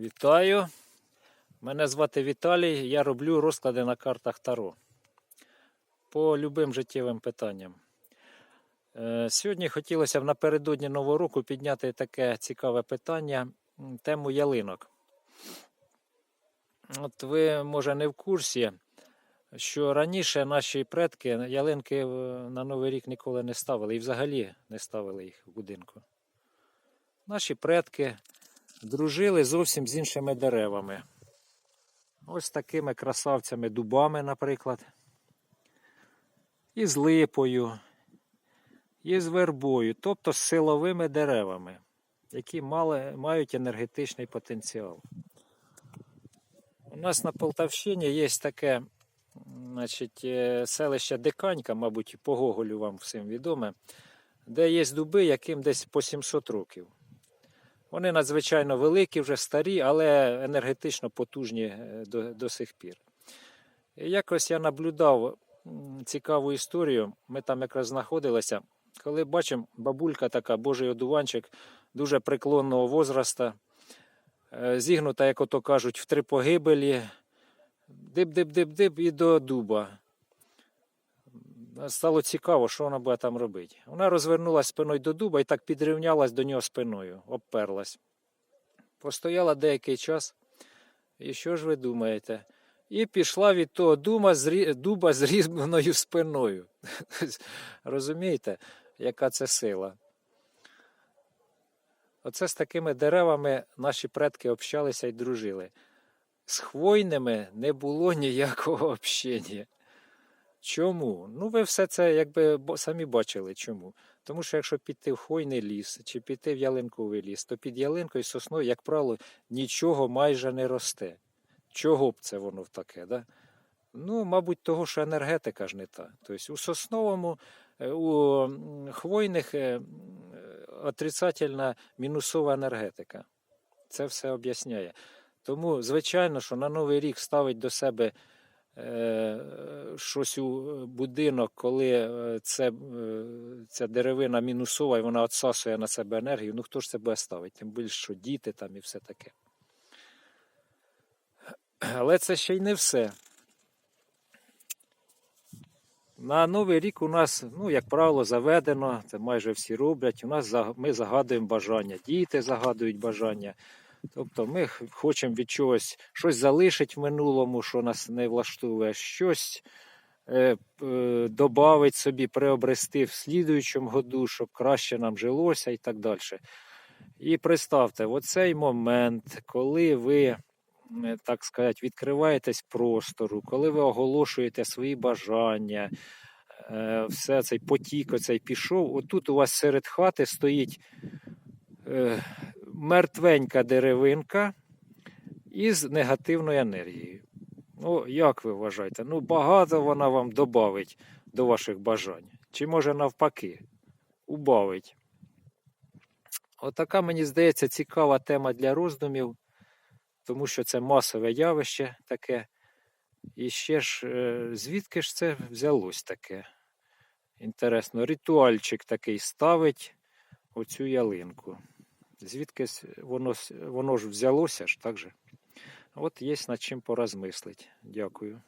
Вітаю. Мене звати Віталій. Я роблю розклади на картах Таро по любим життєвим питанням. Е, Сьогодні хотілося б напередодні Нового року підняти таке цікаве питання тему ялинок. От ви, може, не в курсі, що раніше наші предки ялинки на Новий рік ніколи не ставили і взагалі не ставили їх в будинку. Наші предки дружили зовсім з іншими деревами. Ось такими красавцями дубами, наприклад. І з липою, і з вербою, тобто з силовими деревами, які мали, мають енергетичний потенціал. У нас на Полтавщині є таке значить, е, селище Диканька, мабуть, по Гоголю вам всім відоме, де є дуби, яким десь по 700 років. Вони надзвичайно великі, вже старі, але енергетично потужні е, до, до сих пір. Якось я наблюдав цікаву історію. Ми там якраз знаходилися, коли бачимо, бабулька така, божий одуванчик, дуже преклонного возраста, е, зігнута, як ото кажуть, в три погибелі, дип-дип-дип-дип і до дуба. Стало цікаво, що вона буде там робити. Вона розвернулася спиною до дуба і так підрівнялась до нього спиною, обперлась. Постояла деякий час. І що ж ви думаєте? І пішла від того дума, зрі- дуба з рівною спиною. Розумієте, яка це сила? Оце з такими деревами наші предки общалися і дружили. З хвойними не було ніякого общення. Чому? Ну, ви все це якби самі бачили. Чому? Тому що якщо піти в хвойний ліс чи піти в ялинковий ліс, то під ялинкою і сосною, як правило, нічого майже не росте. Чого б це воно таке? Да? Ну, мабуть, того, що енергетика ж не та. Тобто у сосновому, е, у хвойних е, отрицательна мінусова енергетика. Це все об'ясняє. Тому, звичайно, що на Новий рік ставить до себе щось у будинок, коли е, це, е, ця деревина мінусова і вона відсасує на себе енергію, ну хто ж це буде ставити? Тим більше, що діти там і все таке. Але це ще й не все. На Новий рік у нас, ну, як правило, заведено, це майже всі роблять. У нас ми загадуємо бажання, діти загадують бажання. Тобто ми хочемо від чогось щось залишити в минулому, що нас не влаштовує, щось е, е, додати собі, приобрести в слідуючому году, щоб краще нам жилося і так далі. І представте, оцей момент, коли ви, е, так сказати, відкриваєтесь простору, коли ви оголошуєте свої бажання, е, все цей потік оцей пішов, отут у вас серед хати стоїть е, мертвенька деревинка із негативною енергією. Ну, як ви вважаєте? Ну, багато вона вам додавить до ваших бажань. Чи може навпаки, убавить. Отака, мені здається, цікава тема для роздумів, тому що це масове явище таке. І ще ж, е, звідки ж це взялось таке? Інтересно, ритуальчик такий ставить оцю ялинку. Звідкись воно, воно ж взялося ж так же. От є над чим порозмислить. Дякую.